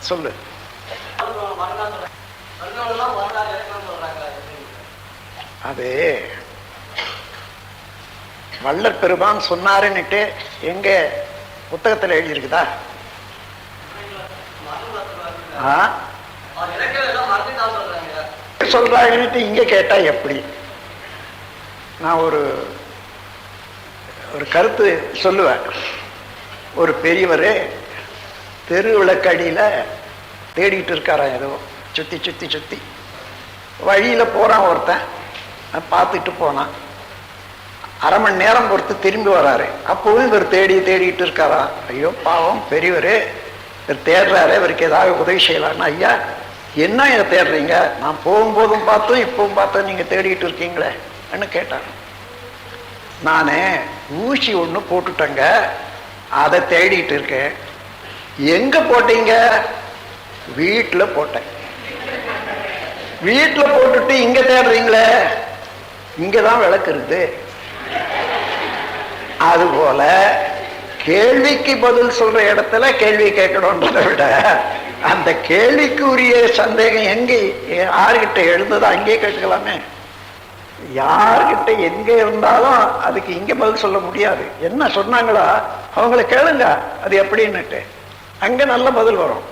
சொல்லு. அது வள்ளற் பெருமான் சொன்னாருன்னுட்டு எங்க புத்தகத்துல எழுதியிருக்குதா? ஆ? சொல்றாங்கன்னுட்டு இங்க கேட்டா எப்படி? நான் ஒரு ஒரு கருத்து சொல்லுவேன். ஒரு பெரியவர் தெரு விளக்கடியில் தேடிட்டு இருக்காராம் ஏதோ? சுத்தி சுத்தி சுத்தி. வழியில போறான் ஒருத்தன். பார்த்துட்டு போனான். அரை மணி நேரம் பொறுத்து திரும்பி வராரு. அப்பவும் இவர் தேடி தேடிட்டு இருக்காரா? ஐயோ பாவம் பெரியவர். இவர் தேடுறாரு. இவருக்கு ஏதாவது உதவி செய்யலான்னு ஐயா என்ன இதை தேடுறீங்க? நான் போகும்போதும் பார்த்தோம் இப்பவும் பார்த்தோம் நீங்க தேடிட்டு இருக்கீங்களே கேட்டார். நான் ஊசி ஒன்று போட்டுட்டேங்க. அதை தேடிட்டு இருக்கேன். எங்க போட்டீங்க? வீட்டில் போட்டேன். வீட்டில் போட்டுட்டு இங்க தேடுறீங்களே? இங்கதான் விளக்கு இருக்குது அதுபோல கேள்விக்கு பதில் சொல்ற இடத்துல கேள்வி கேட்கணுன்றதை விட அந்த கேள்விக்கு உரிய சந்தேகம் எங்க? யார்கிட்ட எழுந்ததோ அங்கே கேட்டுக்கலாமே. யார்கிட்ட எங்க இருந்தாலும் அதுக்கு இங்க பதில் சொல்ல முடியாது. என்ன சொன்னாங்களோ? அவங்கள கேளுங்க. அது எப்படின்னுட்டு. அங்க நல்ல பதில் வரும்.